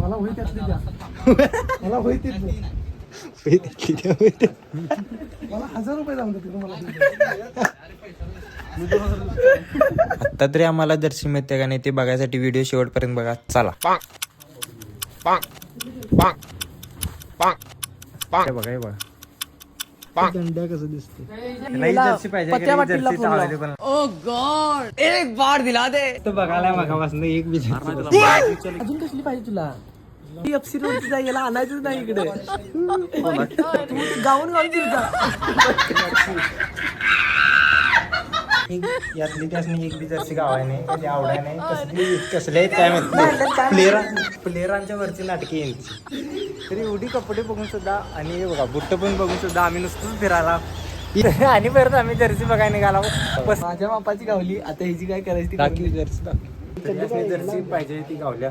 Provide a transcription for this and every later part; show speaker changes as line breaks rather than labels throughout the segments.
मला होई त्यातली द्या. मला होई. मला हजार रुपये जाऊन देते तुम्हाला.
आता तरी आम्हाला दर्शन मिळते का नाही ते बघायसाठी व्हिडिओ शेवटपर्यंत बघा. चला. हे बघा हे बघा.
दंड्या कसं दिसते
नाही जर्सी पाहिजे
पत्त्या
का
पाटीलला
जर्सी
फोन लाव.
available तो बघायला एक बी
अजून कसली पाहिजे तुला? एफ सी रोड जाय याला आणायचंच नाही इकडे. तू गाऊन गाऊन
यातली त्यासनी एक बी जर्सी गावाय नाही आवडाय नाही कसली कसले आहेत काय माहिती प्लेअरा प्लेअरांच्या वरची नाटके यांची. तरी एवढी कपडे बघून सुद्धा आणि हे बघा बुट्ट पण बघून सुद्धा आम्ही नुसतंच फिरायला. आणि परत आम्ही जर्सी बघायला निघाला. बस.
माझ्या बापाची गावली आता हिची काय करायची
जर्सी जर्सी पाहिजे ती गावल्या.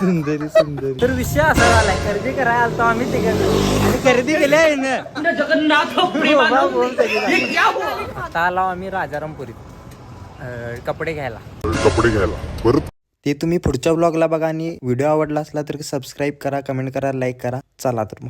सुंदरी सुंदरी. तर विषय असा झालाय खरेदी करायला आलतो आम्ही तिकडे आणि खरेदी केली आहे ना. आता आलो आम्ही राजारामपुरीत कपडे घ्यायला.
कपडे घ्यायला. परत
ते तुम्ही पुढच्या ब्लॉगला बघा आणि व्हिडिओ आवडला असला तर सबस्क्राईब करा कमेंट करा लाईक करा. चला तर मग.